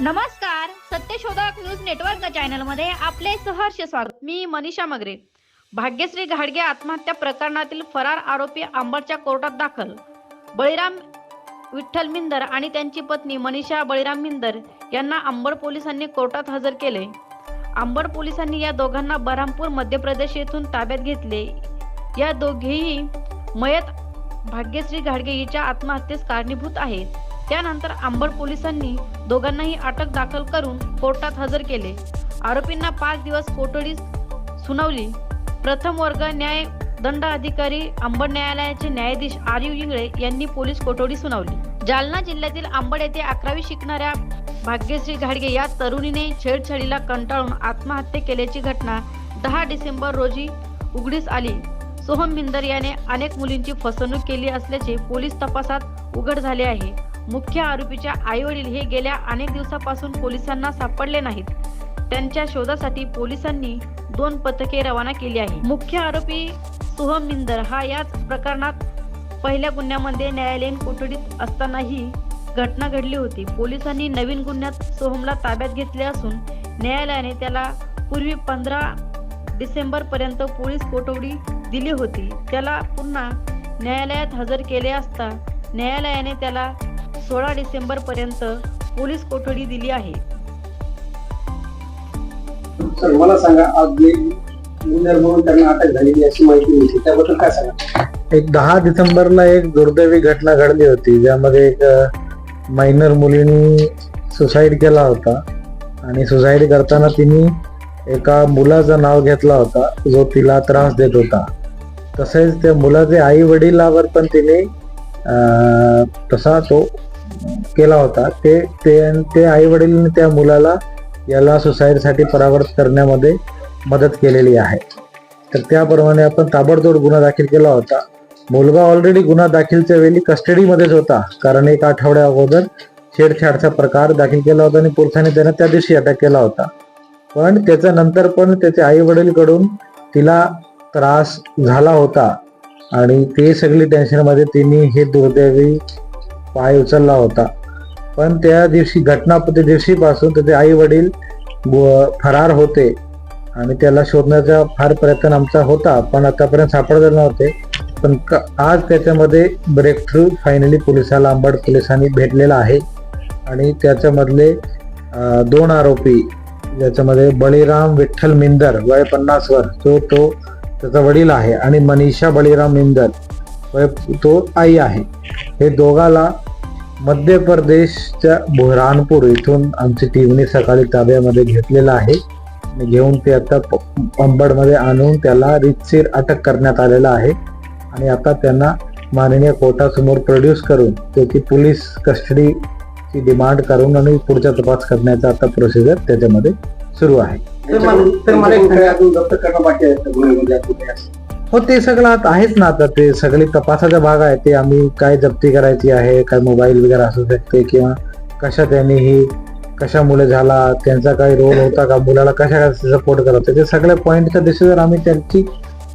नमस्कार सत्यशोधक news network चॅनलमध्ये आपले सहर्ष स्वागत. मी मनीषा मगरे. भाग्यश्री घाडगे आत्महत्या प्रकरणातील फरार आरोपी आंबडच्या कोर्टात दाखल. बळीराम विठ्ठल मिंदर आणि त्यांची पत्नी मनीषा बळीराम मिंदर यांना आंबड पोलिसांनी कोर्टात हजर केले. आंबड पोलिसांनी या दोघांना बरामपूर मध्य प्रदेश येथून ताब्यात घेतले. या दोघेही मयत भाग्यश्री घाडगे हिच्या आत्महत्येस कारणीभूत आहेत. त्यानंतर आंबड पोलिसांनी दोघांनाही अटक दाखल करून कोर्टात हजर केले. आरोपींना पाच दिवस कोठडी सुनावली. प्रथम वर्ग न्याय दंड अधिकारी अंबड न्यायालयाचे न्यायाधीश आरिव इंगळे यांनी पोलीस कोठडी सुनावली. जालना जिल्ह्यातील अंबड येथे अकरावी शिकणाऱ्या भाग्यश्री घाडगे या तरुणीने छेडछाडीला कंटाळून आत्महत्या केल्याची घटना दहा डिसेंबर रोजी उघडीस आली. सोहम बिंदर याने अनेक मुलींची फसवणूक केली असल्याचे पोलीस तपासात उघड झाले आहे. मुख्य आरोपीच्या आईवडील हे गेल्या अनेक दिवसापासून पोलिसांना सापडले नाहीत. त्यांच्या शोधासाठी पोलिसांनी दोन पथके रवाना केली आहे मुख्य आरोपी सोहम मिंदर हा याच प्रकरणात पहिल्या गुन्ह्यामध्ये न्यायालयीन कोठडीत असतानाही घटना घडली होती. पोलिसांनी नवीन गुन्ह्यात सोहमला ताब्यात घेतले असून न्यायालयाने त्याला पूर्वी पंधरा डिसेंबर पर्यंत पोलीस कोठडी दिली होती. त्याला पुन्हा न्यायालयात हजर केले असता न्यायालयाने त्याला सोळा डिसेंबर पर्यंत पोलीस कोठडी दिली आहे. सर मला सांगा आज गुन्हेगार म्हणून त्यांना अटक झालेली अशी माहिती मिळते त्याबद्दल काय सांगा? एक दहा डिसेंबरला एक दुर्दैवी घटना घडली होती ज्यामध्ये एक मायनर मुलीने सुसाईड केला होता. आणि सुसाईड करताना तिने एका मुलाचं नाव घेतला होता जो तिला त्रास देत होता. तसेच त्या मुलाचे आई वडिलावर पण तिने अं, तसा तो केला होता. ते ते आई वडील त्या मुलाला याला सुसाईडसाठी परावर्त करण्यामध्ये मदत केलेली आहे. तर त्याप्रमाणे आपण ताबडतोब गुन्हा दाखल केला होता. मुलगा ऑलरेडी गुन्हा दाखलच्या वेळी कस्टडीमध्येच होता. कारण एक आठवड्या अगोदर छेडछाडचा प्रकार दाखल केला होता आणि पोलिसांनी त्यांना त्या दिवशी अटक केला होता. पण त्याच्या नंतर पण त्याच्या आई वडीलकडून तिला त्रास झाला होता. आणि ते सगळी टेन्शनमध्ये तिने हे दुर्दैवी पाय उचलला होता. पण त्या दिवशी घटना त्या दिवशीपासून त्याचे आई वडील फरार होते. आणि त्याला शोधण्याचा फार प्रयत्न आमचा होता पण आतापर्यंत सापडले नव्हते. पण क- आज त्याच्यामध्ये ब्रेक थ्रू फायनली पोलिसाला अंबड पोलिसांनी भेटलेला आहे. आणि त्याच्यामधले दोन आरोपी ज्याच्यामध्ये बळीराम विठ्ठल मिंदर वय पन्नास वर तो तो त्याचा वडील आहे. आणि मनीषा बळीराम मिंदर तो आई आहे. हे दोघाला मध्य प्रदेशच्या बुरहानपूर इथून आमची टीमने सकाळी ताब्यामध्ये घेतलेलं आहे. आणि घेऊन ते आता प- अंबडमध्ये आणून त्याला रितसीर अटक करण्यात आलेला आहे. आणि आता त्यांना माननीय कोर्टासमोर प्रोड्यूस करून त्याची पोलीस कस्टडीची डिमांड करून आणि पुढचा तपास करण्याचा आता प्रोसिजर त्याच्यामध्ये सुरू आहे. हो ते सगळं आता आहेच ना. आता ते सगळे तपासाचा भाग आहे. ते आम्ही काय जप्ती करायची आहे काय मोबाईल वगैरे असू शकते किंवा कशा त्यांनी ही कशामुळे झाला त्यांचा काही रोल होता का मुलाला कशा सपोर्ट करत होते ते सगळ्या पॉईंटच्या दिशेवर आम्ही त्यांची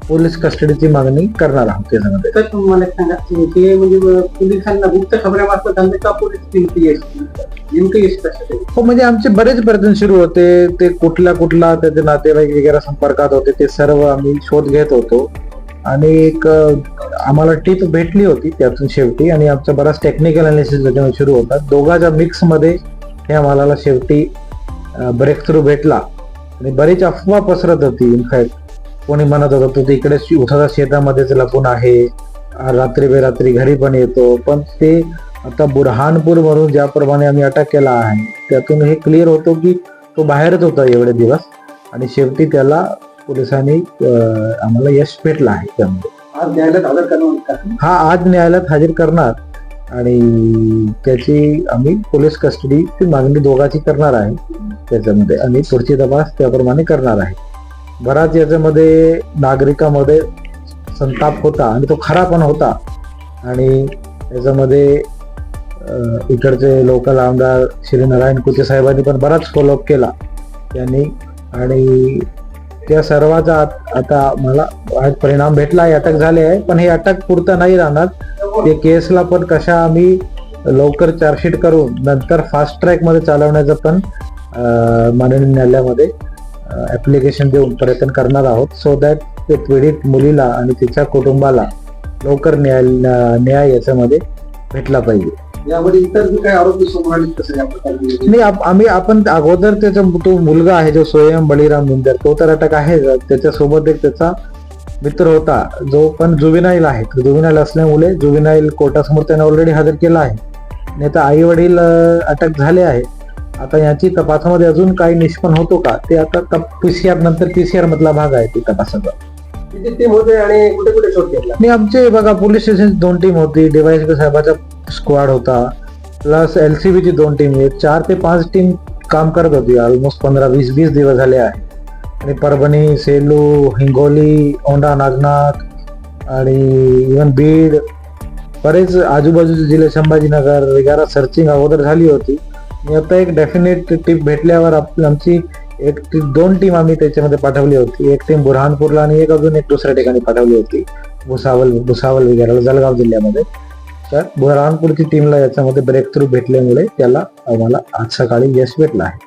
पोलीस कस्टडीची मागणी करणार आहोत त्याच्यामध्ये. तर मला एक सांगा की हे म्हणजे पोलिसांना गुप्त खबऱ्यामार्फत त्यांचे का पोलीस नेमकी नेमकं यश हो म्हणजे आमचे बरेच प्रयत्न सुरू होते. ते कुठल्या कुठला त्याचे नातेवाईक वगैरे संपर्कात होते ते सर्व आम्ही शोध घेत होतो. आणि एक आम्हाला टीप भेटली होती त्यातून शेवटी आणि आमचा बराच टेक्निकल अनालिसिस त्याच्यामध्ये सुरू होता. दोघांच्या मिक्समध्ये हे आम्हाला शेवटी ब्रेक थ्रू भेटला. आणि बरीच अफवा पसरत होती. इनफॅक्ट कोणी म्हणत होतं तो तिकडे उसाच्या शेतामध्येच लपून आहे. रात्री बेरात्री घरी पण येतो. पण ते आता बुरहानपूर म्हणून ज्याप्रमाणे आम्ही अटक केला आहे त्यातून हे क्लिअर होतो की तो बाहेरच होता एवढे दिवस. आणि शेवटी त्याला पोलिसांनी आम्हाला यश भेटलं आहे त्यामध्ये. आज न्यायालयात हजर हा आज न्यायालयात हजर करणार. आणि त्याची आम्ही पोलीस कस्टडीची मागणी दोघांची करणार आहे. त्याच्यामध्ये आणि पुढची तपास त्याप्रमाणे करणार आहे. बराच याच्यामध्ये नागरिकामध्ये संताप होता आणि तो खरा पण होता. आणि याच्यामध्ये इकडचे लोकल आमदार श्री नारायण कुचे साहेबांनी पण बराच फॉलोअप केला. त्यांनी आणि त्या सर्वाचा आता मला परिणाम भेटला आहे अटक झाले आहे पण हे अटक पुरतं नाही राहणार. ते केसला पण कशा आम्ही लवकर चार्जशीट करून नंतर फास्ट ट्रॅकमध्ये चालवण्याचं पण माननीय न्यायालयामध्ये ऍप्लिकेशन देऊन प्रयत्न करणार आहोत. सो दॅट ते पीडित मुलीला आणि तिच्या कुटुंबाला लवकर न्याय न्याय याच्यामध्ये भेटला पाहिजे. यामध्ये इतर जे काही आरोपी समोर आले कसं या प्रकारे नाही आप- आम्ही आपण अगोदर त्याचा तो मुलगा आहे जो सोयम बळीराम मिंदर तो तर अटक आहे. त्याच्यासोबत एक त्याचा मित्र होता जो पण जुविनाईल आहे. जुविनाईल असल्यामुळे जुविनाईल कोर्टासमोर त्याने ऑलरेडी हजर केला आहे. आणि आता आई वडील अटक झाले आहे. आता याची तपासामध्ये अजून काही निष्पन्न होतो का? ते आता पीसीआर नंतर पीसीआर मधला भाग आहे ते तपासाचा. किती टीम होते आणि कुठे कुठे शोध घेतला? आणि आमचे बघा पोलीस स्टेशन दोन टीम होती. डीवायएसपी साहेबाचा स्क्वॉड होता. प्लस एल सी ची दोन टीम आहेत. चार ते पाच टीम काम करत होती. ऑलमोस्ट पंधरा वीस वीस दिवस झाले आहे. आणि परभणी सेलू हिंगोली औंढा नागनाथ आणि इवन बीड बरेच आजूबाजूचे जिल्हे संभाजीनगर वगैरे सर्चिंग अगोदर झाली होती. आणि आता एक डेफिनेट टीप भेटल्यावर आप- आमची एक दोन टीम आम्ही त्याच्यामध्ये पाठवली होती. एक टीम बुरहानपूरला आणि एक अजून एक दुसऱ्या ठिकाणी पाठवली होती. भुसावल भुसावल वगैरे जळगाव जिल्ह्यामध्ये. तर बुरहानपूरची टीमला याच्यामध्ये ब्रेक थ्रू भेटल्यामुळे त्याला आम्हाला आज सकाळी यश भेटलं आहे.